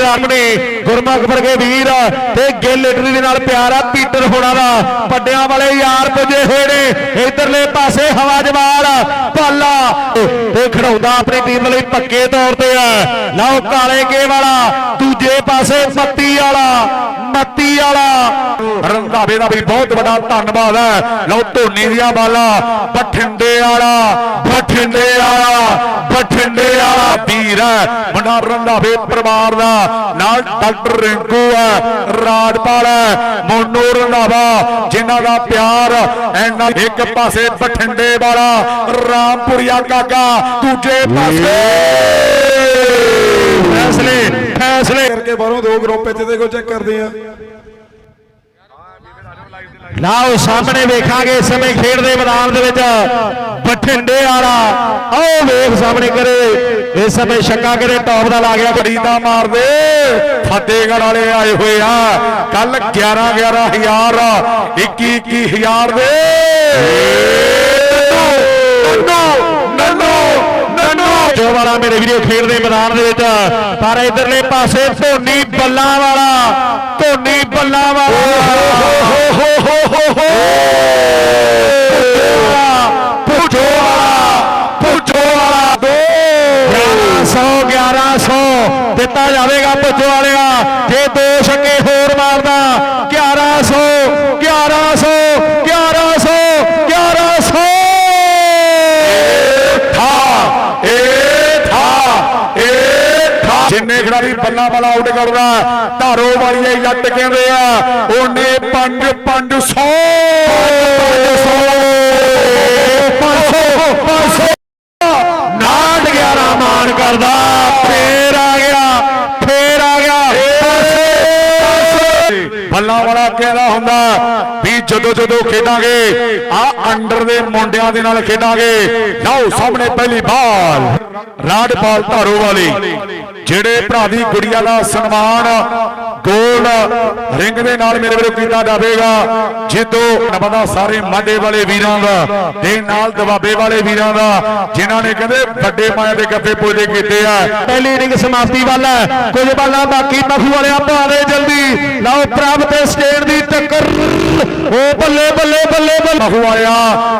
ਵੀਰ ਆਪਣੇ ਗੁਰਮੁਖ ਵਰਗੇ ਵੀਰ ਤੇ ਗਿੱਲ ਇਟਲੀ ਦੇ ਨਾਲ ਪਿਆਰ ਆ ਪੀਟਰ ਹੋਣਾ ਦਾ ਪੱਡਿਆਂ ਵਾਲੇ ਯਾਰ ਪੁੱਜੇ ਹੋਏ ਨੇ। ਇਧਰਲੇ ਪਾਸੇ ਹਵਾ ਜਵਾਲ ਤੇ ਖੜਾਉਂਦਾ ਆਪਣੀ ਟੀਮ ਲਈ ਪੱਕੇ ਤੌਰ ਤੇ ਆ ਲਓ ਕਾਲੇ ਕੇ ਵਾਲਾ, ਦੂਜੇ ਪਾਸੇ ਮੱਤੀ ਵਾਲਾ ਮੱਤੀ ਵਾਲਾ। ਰੰਧਾਵੇ ਦਾ ਵੀ ਬਹੁਤ ਵੱਡਾ ਧੰਨਵਾਦ ਹੈ। ਲਓ ਧੋਨੀ ਦੀਆਂ ਬਾਲਾਂ, ਬਠਿੰਡੇ ਵਾਲਾ ਬਠਿੰਡੇ ਵਾਲਾ ਬਠਿੰਡੇ ਵਾਲਾ ਵੀਰ ਹੈ। ਮੁੰਡਾ ਰੰਧਾਵੇ ਪਰਿਵਾਰ ਦਾ, ਨਾਲ ਡਾਕਟਰ ਰਿੰਕੂ ਹੈ, ਰਾਜਪਾਲ ਹੈ, ਮੋਨੂ ਰੰਧਾਵਾ, ਜਿਨ੍ਹਾਂ ਦਾ ਪਿਆਰ ਐਨਾ ਇੱਕ ਪਾਸੇ ਬਠਿੰਡੇ ਵਾਲਾ, ਰਾਮਪੁਰੀਆ ਕਾਕਾ ਦੂਜੇ ਪਾਸੇ। ਫੈਸਲੇ ਫੈਸਲੇ। ਕਰਕੇ ਬਾਹਰੋਂ ਦੋ ਗਰੁੱਪ ਇੱਥੇ ਦੇ ਕੋ ਚੈੱਕ ਕਰਦੇ ਆ। ਲਾਓ ਸਾਹਮਣੇ ਵੇਖਾਂਗੇ ਇਸ ਸਮੇਂ ਖੇਡ ਦੇ ਮੈਦਾਨ ਦੇ ਵਿੱਚ। ਬਠਿੰਡੇ ਵਾਲਾ ਆਓ ਵੇਖ ਸਾਹਮਣੇ ਕਰੇ। ਇਸ ਸਮੇਂ ਛੱਕਾ ਕਰੇ ਟੌਪ ਦਾ ਲਾ ਗਿਆ ਬੜੀ ਦਾ ਮਾਰਦੇ। ਫਤਿਹਗੜ੍ਹ ਵਾਲੇ ਆਏ ਹੋਏ ਆ। ਕੱਲ 11 11000 21 21000 ਦੇ। ਨੰਨੋ ਜੋ ਵਾਲਾ ਮੇਰੇ ਵੀਡੀਓ ਖੇਡ ਦੇ ਮੈਦਾਨ ਦੇ ਵਿੱਚ। ਪਰ ਇਧਰਲੇ ਪਾਸੇ ਧੋਨੀ ਬੱਲਾਂ ਵਾਲਾ ਧੋਨੀ ਬੱਲਾਂ ਵਾਲਾ ਹੋ ਹੋ ਹੋ ਹੋ ਹੋ ਪੁੱਛੋ ਵਾਲਾ ਪੁੱਛੋ ਵਾਲਾ ਦੋ 1100 1100 ਦਿੱਤਾ ਜਾਵੇਗਾ ਪੁੱਛੋ ਵਾਲਿਆ ਜੇ ਦੋ ਛੱਕੇ ਹੋਰ ਮਾਰਦਾ 1100 1100 1100 1100 ਠਾ ਏ ਠਾ ਏ ਠਾ ਜਿੰਨੇ ਬੱਲਾ ਵਾਲਾ ਆਊਟ ਕਰਦਾ। ਧਾਰੋ ਵਾਲੀਏ ਜੱਟ ਕਹਿੰਦੇ ਆ, ਉਹਨੇ 5 500 ਨਾਟ 11 ਮਾਨ ਕਰਦਾ। ਫੇਰ ਆ ਗਿਆ, ਫੇਰ ਆ ਗਿਆ। ਬੱਲਾ ਵਾਲਾ ਕਹਿੰਦਾ ਹੁੰਦਾ ਵੀ ਜਦੋਂ ਜਦੋਂ ਖੇਡਾਂਗੇ, ਆ ਅੰਡਰ ਦੇ ਮੁੰਡਿਆਂ ਦੇ ਨਾਲ ਖੇਡਾਂਗੇ। ਲਓ ਸਾਹਮਣੇ ਪਹਿਲੀ ਬਾਲ ਰਾਡਪਾਲ ਧਾਰੋ ਵਾਲੀ। ਜਿਹੜੇ ਭਰਾ ਦੀ ਗੁੜੀਆ ਦਾ ਸਨਮਾਨ ਗੋਲ ਰਿੰਗ ਦੇ ਨਾਲ ਮੇਰੇ ਵੱਲੋਂ ਕੀਤਾ ਜਾਵੇਗਾ। ਜਿੱਦੋਂ ਨਵਾਂ ਸਾਰੇ ਮਾਡੇ ਵਾਲੇ ਵੀਰਾਂ ਦਾ ਤੇ ਨਾਲ ਦਬਾਬੇ ਵਾਲੇ ਵੀਰਾਂ ਦਾ ਜਿਨ੍ਹਾਂ ਨੇ ਕਹਿੰਦੇ ਵੱਡੇ ਮਾਇਆ ਦੇ ਗੱਫੇ ਪੂਜੇ ਕੀਤੇ ਆ। ਪਹਿਲੀ ਇਨਿੰਗ ਸਮਾਪਤੀ ਵੱਲ ਕੁਝ ਬਾਲਾਂ ਬਾਕੀ ਮਖੂ ਵਾਲਿਆ ਭਾਵੇਂ ਜਲਦੀ। ਲਓ ਪ੍ਰਭ ਤੇ ਸਟੇਟ ਦੀ ਟੱਕਰ। ਉਹ ਬੱਲੇ ਬੱਲੇ ਬੱਲੇ ਬੱਲੇ। ਮਖੂ ਵਾਲਿਆ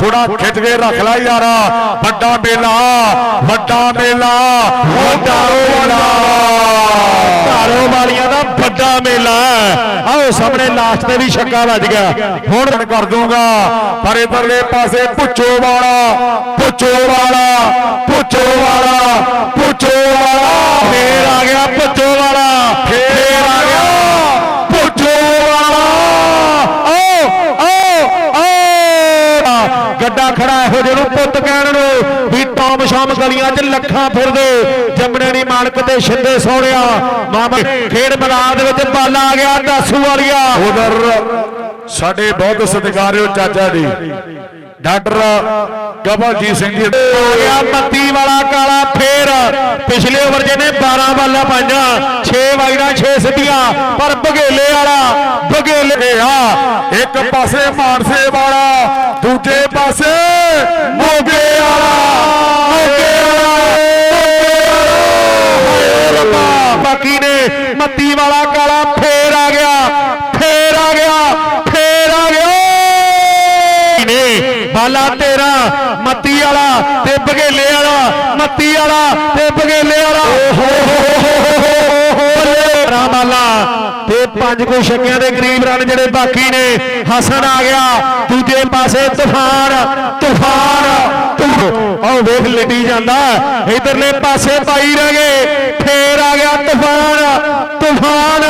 ਥੋੜਾ ਖਿੱਚ ਕੇ ਰੱਖ ਲੈ ਯਾਰਾ। ਵੱਡਾ ਮੇਲਾ ਵੱਡਾ ਮੇਲਾ। ਵੱਡਾ ਮੇਲਾ ਧਾਰੋ ਵਾਲੀਆਂ ਦਾ ਵੱਡਾ ਮੇਲਾ ਆਓ ਸਾਹਮਣੇ ਲਾਸਟ ਤੇ ਵੀ ਛੱਕਾ ਵੱਜ ਗਿਆ। ਹੁਣ ਕਰ ਦੂੰਗਾ। ਪਰ ਇਧਰਲੇ ਪਾਸੇ ਪੁੱਛੋ ਵਾਲਾ ਪੁੱਛੋ ਵਾਲਾ ਪੁੱਛੋ ਵਾਲਾ ਪੁੱਛੋ ਵਾਲਾ। ਫੇਰ ਆ ਗਿਆ ਪੁੱਛੋ ਵਾਲਾ। ਫੇਰ ਆ ਗਿਆ। ਟੌਮ ਸ਼ਾਮ ਗਲੀਆਂ 'ਚ ਲੱਖਾਂ ਫਿਰਦੇ ਜੰਮਣੇ ਨਹੀਂ ਮਾਲਕ ਤੇ ਛਿੰਦੇ ਸੋਹਣਿਆ। ਮਾਮਾ ਖੇਡ ਮੈਦਾਨ ਦੇ ਵਿੱਚ ਬਾਲਾ ਆ ਗਿਆ ਦਾਸੂ ਵਾਲੀਆ। ਉਧਰ ਸਾਡੇ ਬਹੁਤ ਸਤਿਕਾਰਯੋਗ ਚਾਚਾ ਜੀ ਡਾਕਟਰ ਕਬਲਜੀਤ ਸਿੰਘ ਜੀ। ਆ ਗਿਆ ਮੱਤੀ ਵਾਲਾ ਕਾਲਾ ਫੇਰ। ਪਿਛਲੇ ਓਵਰ ਜਿਹਨੇ 12 ਬਾਲਾਂ ਪਾਈਆਂ 6 ਵਾਈਡਾਂ 6 ਸਿੱਧੀਆਂ ਪਰ ਬਘੇਲੇ ਵਾਲਾ ਬਘੇਲੇ ਆ ਇੱਕ ਪਾਸੇ ਮਾਨਸੇ ਵਾਲਾ ਮੱਤੀ ਵਾਲਾ ਕਾਲਾ ਫੇਰ ਆ ਗਿਆ, ਫੇਰ ਆ ਗਿਆ, ਫੇਰ ਆ ਗਿਆ। ਨੇ ਬਾਲਾ ਤੇਰਾ, ਮੱਤੀ ਵਾਲਾ ਤੇ ਬਗੇਲੇ ਵਾਲਾ, ਮੱਤੀ ਵਾਲਾ ਤੇ ਬਗੇਲੇ ਵਾਲਾ। ਰਾਮਾਲਾ ਤੇ ਪੰਜ ਕੋ ਛੱਕਿਆਂ ਦੇ ਗਰੀਬ ਰਨ ਜਿਹੜੇ ਬਾਕੀ ਨੇ, ਹਸਨ ਆ ਗਿਆ, ਦੂਜੇ ਪਾਸੇ ਤੂਫਾਨ ਤੂਫਾਨ। ਆਹ ਵੇਖ ਲਿਟੀ ਜਾਂਦਾ। ਇਧਰਲੇ ਪਾਸੇ ਪਾਈ ਰਹਿ ਗਏ। ਫੇਰ ਆ ਗਿਆ ਤੂਫਾਨ। ਤੂਫਾਨ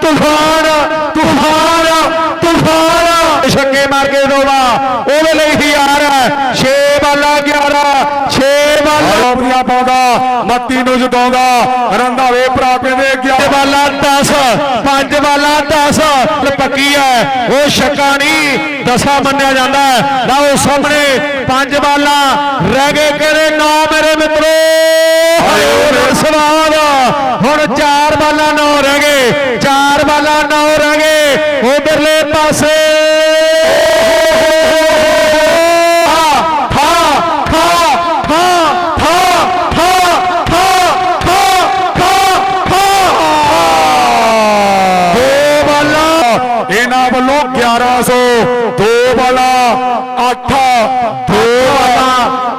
ਤੂਫਾਨ ਤੂਫਾਨ ਤੂਫਾਨ। ਛੱਕੇ ਮਾਰ ਕੇ ਦੋਵਾ ਉਹਦੇ ਲਈ ਹੀ ਯਾਰ 6 ਬਾਲਾ 11 6 ਬਾਲਾ। ਰੋਬੀਆਂ ਪਾਉਂਦਾ ਮੱਤੀ ਨੂੰ ਜਿਤਾਉਂਦਾ। ਰੰਧਾਵੇ ਭਰਾ ਕਹਿੰਦੇ 11 ਬਾਲਾ 10 5 ਬਾਲਾ 10 ਪੱਕੀ ਹੈ। ਉਹ ਛੱਕਾ ਨਹੀਂ ਦਸਾ ਮੰਨਿਆ ਜਾਂਦਾ। ਹੈ। ਲਓ ਸਾਹਮਣੇ ਪੰਜ ਬਾਲਾ ਰਹਿ ਗਏ।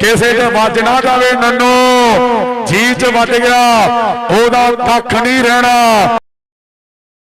ਕਿਸੇ ਦੇ ਵੱਜ ਨਾ ਜਾਵੇ ਨੰਨੂ। ਜੀ ਚ ਵੱਜ ਗਿਆ ਉਹਦਾ ਕੱਖ ਨਹੀਂ ਰਹਿਣਾ।